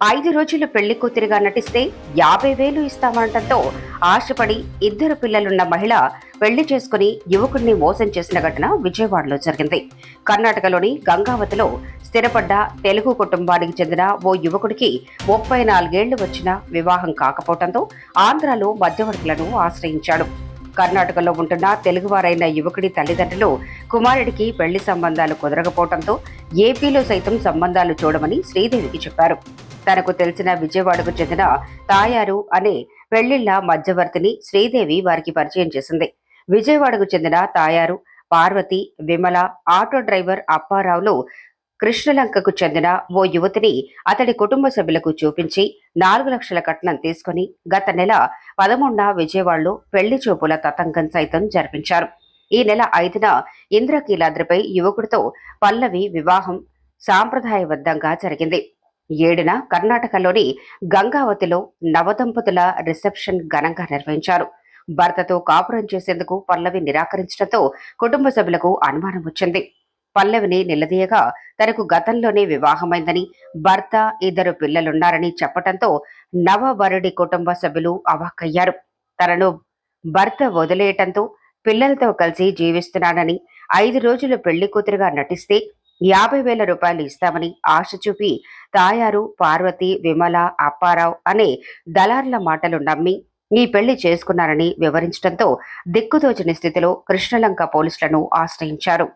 ఐదు రోజులు పెళ్ళి కూతురిగా నటిస్తే యాభై వేలు ఇస్తామనటంతో ఆశపడి ఇద్దరు పిల్లలున్న మహిళ పెళ్ళి చేసుకుని యువకుడిని మోసం చేసిన ఘటన విజయవాడలో జరిగింది. కర్ణాటకలోని గంగావతిలో స్థిరపడ్డ తెలుగు కుటుంబానికి చెందిన ఓ యువకుడికి ముప్పై నాలుగేళ్ళు వచ్చినా వివాహం కాకపోవడంతో ఆంధ్రాలో మధ్యవర్తులను ఆశ్రయించాడు. కర్ణాటకలో ఉంటున్న తెలుగువారైన యువకుడి తల్లిదండ్రులు కుమారుడికి పెళ్ళి సంబంధాలు కుదరకపోవడంతో ఏపీలో సైతం సంబంధాలు చూడమని శ్రీదేవికి చెప్పారు. తనకు తెలిసిన విజయవాడకు చెందిన తాయారు అనే పెళ్ళిళ్ళ మధ్యవర్తిని శ్రీదేవి వారికి పరిచయం చేసింది. విజయవాడకు చెందిన తాయారు పార్వతి విమల ఆటో డ్రైవర్ అప్పారావులు కృష్ణలంకకు చెందిన ఓ యువతిని అతడి కుటుంబ సభ్యులకు చూపించి నాలుగు లక్షల కట్నం తీసుకుని గత నెల పదమూడున విజయవాడలో పెళ్ళి చూపుల తతంగం సైతం జరిపించారు. ఈ నెల ఐదున ఇంద్రకీలాద్రిపై యువకుడితో పల్లవి వివాహం సాంప్రదాయబద్ధంగా జరిగింది. ఏడున కర్ణాటకలోని గంగావతిలో నవదంపతుల రిసెప్షన్ ఘనంగా నిర్వహించారు. భర్తతో కాపురం చేసేందుకు పల్లవి నిరాకరించడంతో కుటుంబ సభ్యులకు అనుమానం వచ్చింది. పల్లవిని నిలదీయగా తనకు గతంలోనే వివాహమైందని భర్త ఇద్దరు పిల్లలున్నారని చెప్పటంతో నవవరుడి కుటుంబ సభ్యులు అవాక్కయ్యారు. తనను భర్త వదిలేయటంతో పిల్లలతో కలిసి జీవిస్తున్నానని ఐదు రోజులు పెళ్ళి కూతురుగా నటిస్తే యాభై వేల రూపాయలు ఇస్తామని ఆశ చూపి తాయారు పార్వతి విమల అప్పారావు అనే దళార్ల మాటలు నమ్మి ఈ పెళ్ళి చేసుకున్నారని వివరించడంతో దిక్కుదోచని స్థితిలో కృష్ణలంక పోలీసులను ఆశ్రయించారు.